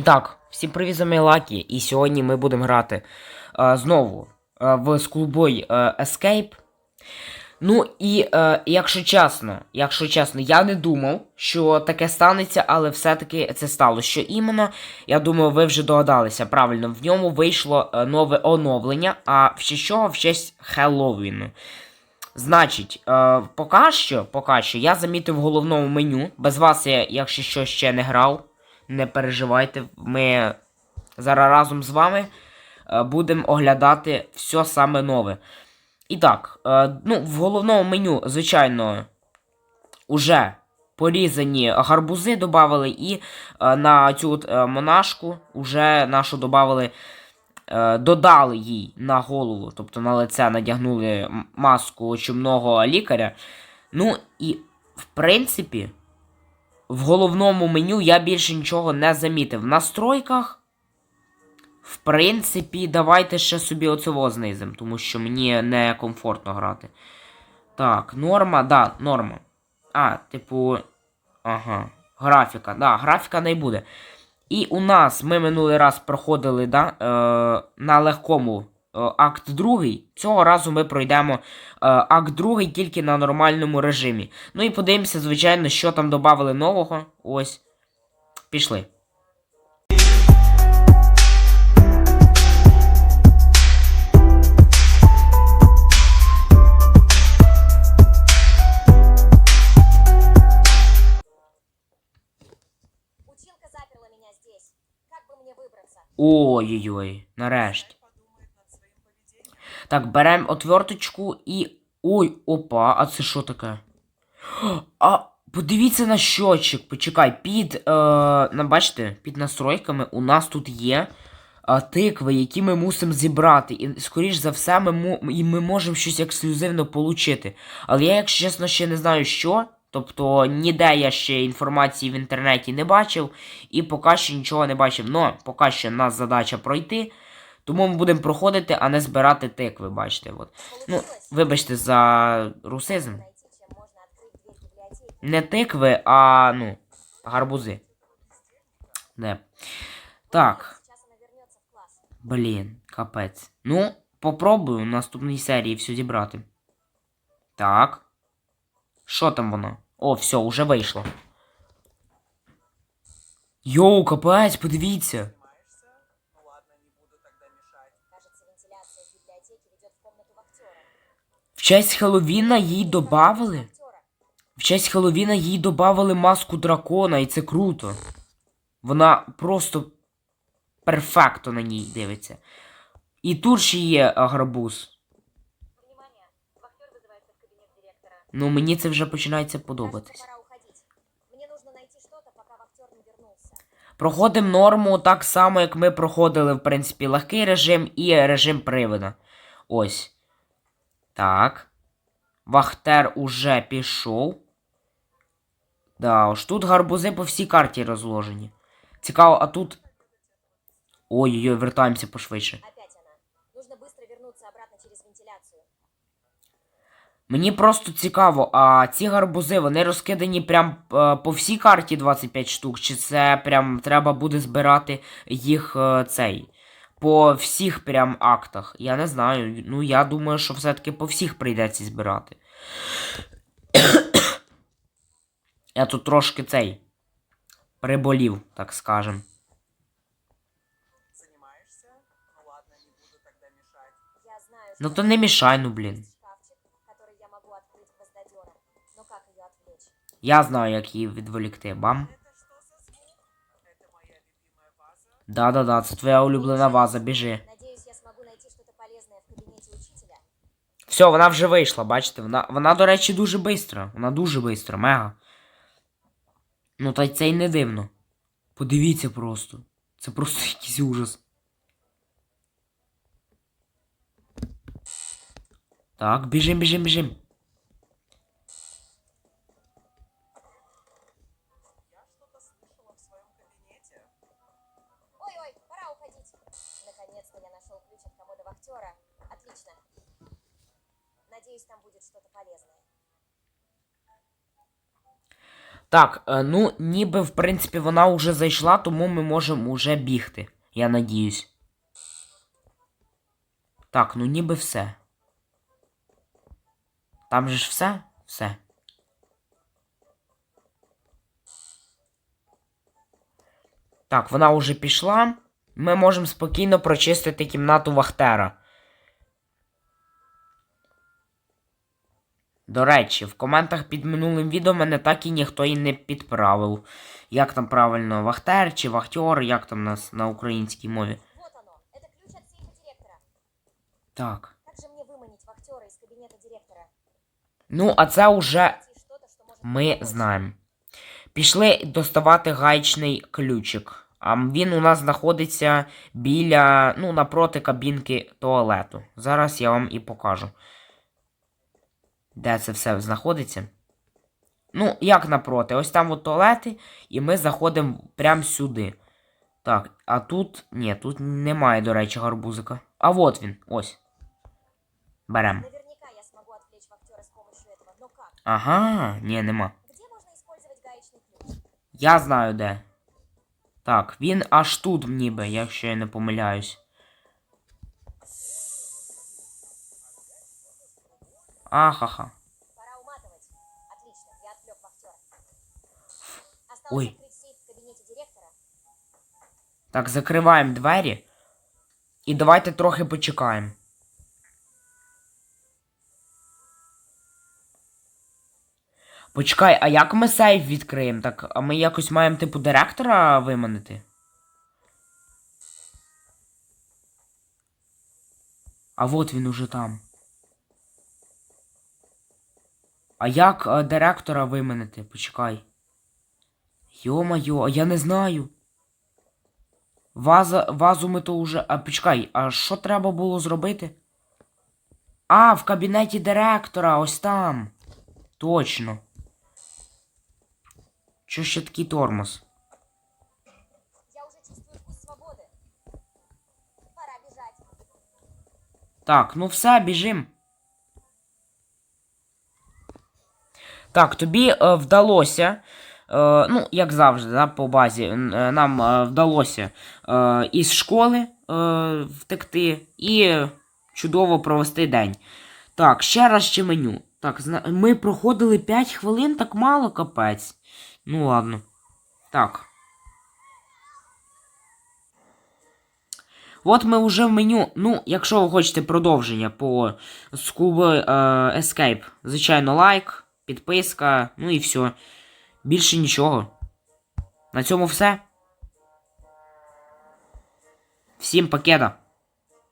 І так, всім привіт, з Лакі, і сьогодні ми будемо грати е, знову е, в Schoolboy е, Escape. Ну і е, якщо чесно, якщо чесно, я не думав, що таке станеться, але все-таки це стало. Що іменно, я думаю, ви вже догадалися. Правильно, в ньому вийшло е, нове оновлення, а в честь чого в честь Хеллоуіну. Значить, е, поки що, поки що я замітив в головному меню. Без вас я, якщо що, ще не грав. Не переживайте, ми зараз разом з вами е, будемо оглядати все саме нове. І так, е, ну, в головному меню, звичайно, уже порізані гарбузи додали, і е, на цю от, монашку вже нашу додали, додали їй на голову, тобто на лице надягнули маску чумного лікаря. Ну і в принципі, в головному меню я більше нічого не замітив. В настройках, в принципі, давайте ще собі оцево знизимо, тому що мені не комфортно грати. Так, норма, да, норма. А, типу. Ага. Графіка, да, графіка не буде. І у нас ми минулий раз проходили да, е, на легкому акт другий. Цього разу ми пройдемо е, акт другий тільки на нормальному режимі. Ну і подивимося, звичайно, що там додали нового. Ось. Пішли. Училка заперла меня здесь. Как бы мне выбраться? Ой-ой-ой, нарешті. Так, беремо отверточку і. Ой, опа, а це що таке? А, подивіться на щочик. Почекай, під. Е, бачите, під настройками у нас тут є е, тикви, які ми мусимо зібрати. І, скоріш за все, ми, му- і ми можемо щось ексклюзивно получити. Але я, якщо чесно, ще не знаю що. Тобто ніде я ще інформації в інтернеті не бачив, і поки що нічого не бачив. Но поки що нас задача пройти. Тому ми будемо проходити, а не збирати тикви, бачите. От. Ну, вибачте за русизм. Не тикви, а ну, гарбузи. Не. Так, блін, капець. Ну, попробую в наступній серії все зібрати. Так. Що там воно? О, все, уже вийшло. Йоу, капець, подивіться. В честь Хеллоуіна їй добавили. В честь Хеллоуіна їй добавили маску дракона, і це круто. Вона просто перфекто на ній дивиться. І тут ще є кабинет директора. Ну, мені це вже починається вернулся. Проходимо норму так само, як ми проходили, в принципі, легкий режим і режим привода. Ось. Так. Вахтер уже пішов. Да, ось тут гарбузи по всій карті розложені. Цікаво, а тут. Ой-ой-ой, вертаємося пошвидше. Мені просто цікаво, а ці гарбузи вони розкидані прям е, по всій карті 25 штук, чи це прям треба буде збирати їх е, цей по всіх прям актах? Я не знаю. Ну я думаю, що все-таки по всіх прийдеться збирати. я тут трошки цей приболів, так скажем. Ну ладно, не буду тогда мешать. Ну то не мішай, ну блін. Я знаю, як її відволікти. Бам. Да-да-да, це твоя улюблена ваза, біжи. Надеюсь, я смогу найти что-то полезное в кабинете учителя. Все, вона вже вийшла, бачите? Вона, вона до речі, дуже швидко. Вона дуже швидко, мега. Ну, та й це й не дивно. Подивіться просто. Це просто якийсь ужас. Так, біжим, біжим, біжим. Наконец-то я нашел ключ от комода вахтера. Отлично. Надеюсь, там будет что-то полезное. Так, е, ну, ніби, в принципі, вона вже зайшла, тому ми можемо уже бігти. Я надіюсь. Так, ну ніби все. Там же ж все? Все. Так, вона вже пішла. Ми можемо спокійно прочистити кімнату Вахтера. До речі, в коментах під минулим відео мене так і ніхто і не підправив. Як там правильно, Вахтер чи Вахтер, як там нас на українській мові. Вот оно. Это ключ от сейфа директора. Так. Как же мне выманить вахтера из кабинета директора? Ну, а це уже Найти что-то, что может ми знаємо. Пішли доставати гаечний ключик. А він у нас знаходиться біля, ну, напроти кабінки туалету. Зараз я вам і покажу. Де це все знаходиться? Ну, як напроти? Ось там от туалети, і ми заходимо прямо сюди. Так, а тут. Ні, тут немає, до речі, гарбузика. А от він, ось. Берем. Наверняка я смогу отвлечь вахтера с помощью этого. Но как? Ага, ні, нема. Я знаю де. Так, він аж тут ніби, якщо я не помиляюсь. Ахаха. Ой. Так, закриваємо двері. І давайте трохи почекаємо. Почекай, а як ми сейф відкриємо? Так, а ми якось маємо типу директора виманити? А от він уже там. А як е, директора виманити? Почекай. Йо-майо, а я не знаю. Ваза, вазу ми то уже. А почекай, а що треба було зробити? А, в кабінеті директора, ось там. Точно. Що ще такий тормоз? Я уже чувствую вкус свободы. Пора бежать. Так, ну все, біжим. Так, тобі е, вдалося. Е, ну, як завжди, да, по базі, е, нам е, вдалося е, із школи е, втекти і чудово провести день. Так, ще раз ще меню. Так, ми проходили 5 хвилин, так мало капець. Ну ладно. Так. От ми вже в меню. Ну, якщо ви хочете продовження по скубу е, Escape, звичайно, лайк, підписка, ну і все. Більше нічого. На цьому все. Всім пакета.